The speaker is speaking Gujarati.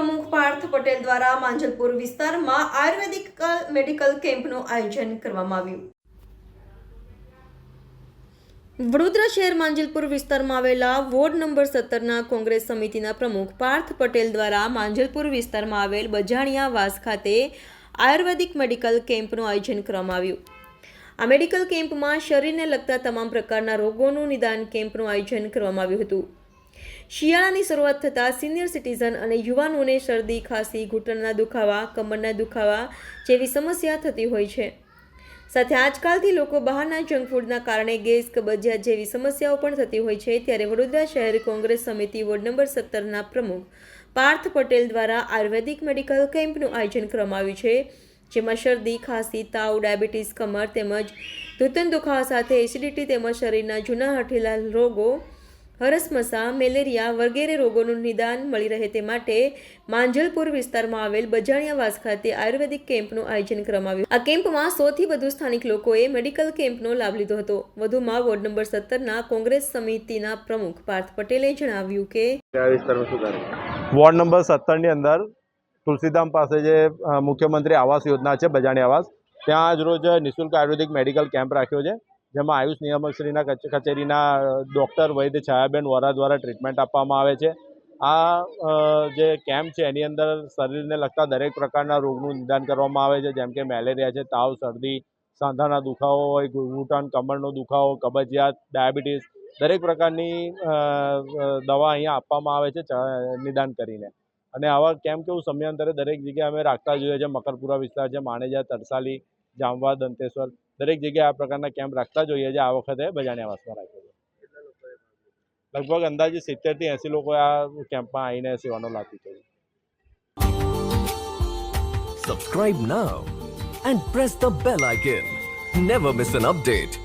પ્રમુખ પાર્થ પટેલ દ્વારા માંજલપુર વિસ્તારમાં આયુર્વેદિક મેડિકલ કેમ્પનું આયોજન કરવામાં આવ્યું. વડોદરા શહેર માંજલપુર વિસ્તારમાં આવેલા વોર્ડ નંબર સત્તરના કોંગ્રેસ સમિતિના પ્રમુખ પાર્થ પટેલ દ્વારા માંજલપુર વિસ્તારમાં આવેલ બજાણિયા વાસ ખાતે આયુર્વેદિક મેડિકલ કેમ્પનું આયોજન કરવામાં આવ્યું. આ મેડિકલ કેમ્પમાં શરીરને લગતા તમામ પ્રકારના રોગોનું નિદાન કેમ્પનું આયોજન કરવામાં આવ્યું હતું. શિયાળાની શરૂઆત થતાં સિનિયર સિટીઝન અને યુવાનોને શરદી, ખાંસી, ઘૂંટણના દુખાવા, કમરના દુખાવા જેવી સમસ્યા થતી હોય છે. સાથે આજકાલથી લોકો બહારના જંક ફૂડના કારણે ગેસ, કબજિયાત જેવી સમસ્યાઓ પણ થતી હોય છે. ત્યારે વડોદરા શહેર કોંગ્રેસ સમિતિ વોર્ડ નંબર સત્તરના પ્રમુખ પાર્થ પટેલ દ્વારા આયુર્વેદિક મેડિકલ કેમ્પનું આયોજન કરવામાં આવ્યું છે, જેમાં શરદી, ખાંસી, તાવ, ડાયાબિટીસ, કમર તેમજ ધૂતન દુખાવા સાથે એસિડિટી તેમજ શરીરના જૂના હઠેલા રોગો હરસમસા મેલેરિયા વગેરે રોગોનું નિદાન મળી રહે તે માટે માંજલપુર વિસ્તારમાં આવેલ બજાણિયાવાસ ખાતે આયુર્વેદિક કેમ્પનું આયોજન કરવામાં આવ્યું. આ કેમ્પમાં સૌથી વધુ સ્થાનિક લોકોએ મેડિકલ કેમ્પનો લાભ લીધો હતો. વધુમાં વોર્ડ નંબર સત્તરના કોંગ્રેસ સમિતિના પ્રમુખ પાર્થ પટેલે જણાવ્યું કે વોર્ડ નંબર સત્તરની અંદર તુલસીધામ પાસે જે મુખ્યમંત્રી આવાસ યોજના છે બજાણી આવાસ ત્યાં આજ રોજ નિઃશુલ્ક આયુર્વેદિક મેડિકલ કેમ્પ રાખ્યો છે. જેમાં આયુષ નિયામકશ્રીના કચે- કચેરીના ડૉક્ટર વૈદ્ય છાયાબેન વોરા દ્વારા ટ્રીટમેન્ટ આપવામાં આવે છે. આ જે કેમ્પ છે એની અંદર શરીરને લગતા દરેક પ્રકારના રોગનું નિદાન કરવામાં આવે છે, જેમ કે મેલેરિયા છે, તાવ, શરદી, સાંધાના દુખાવો હોય ઘૂંટણ, કમરનો દુખાવો, કબજિયાત, ડાયાબિટીસ, દરેક પ્રકારની દવા અહીંયા આપવામાં આવે છે નિદાન કરીને. અને આવા કેમ્પ કેવું સમયાંતરે દરેક જગ્યાએ અમે રાખતા જોઈએ છે, મકરપુરા વિસ્તાર છે, માણેજા, તરસાલી, જામવા, દંતેશ્વર દરેક જગ્યાએ આ પ્રકારના કેમ્પ રાખતા જોઈએ છે આ વખતે બજાણિયાવાસમાં રાખ્યો છે લગભગ અંદાજે સિત્તેરથી એંસી લોકો આ કેમ્પમાં આવીને સેવાનો લાભ લીધો Subscribe now and press the bell icon. Never miss an update.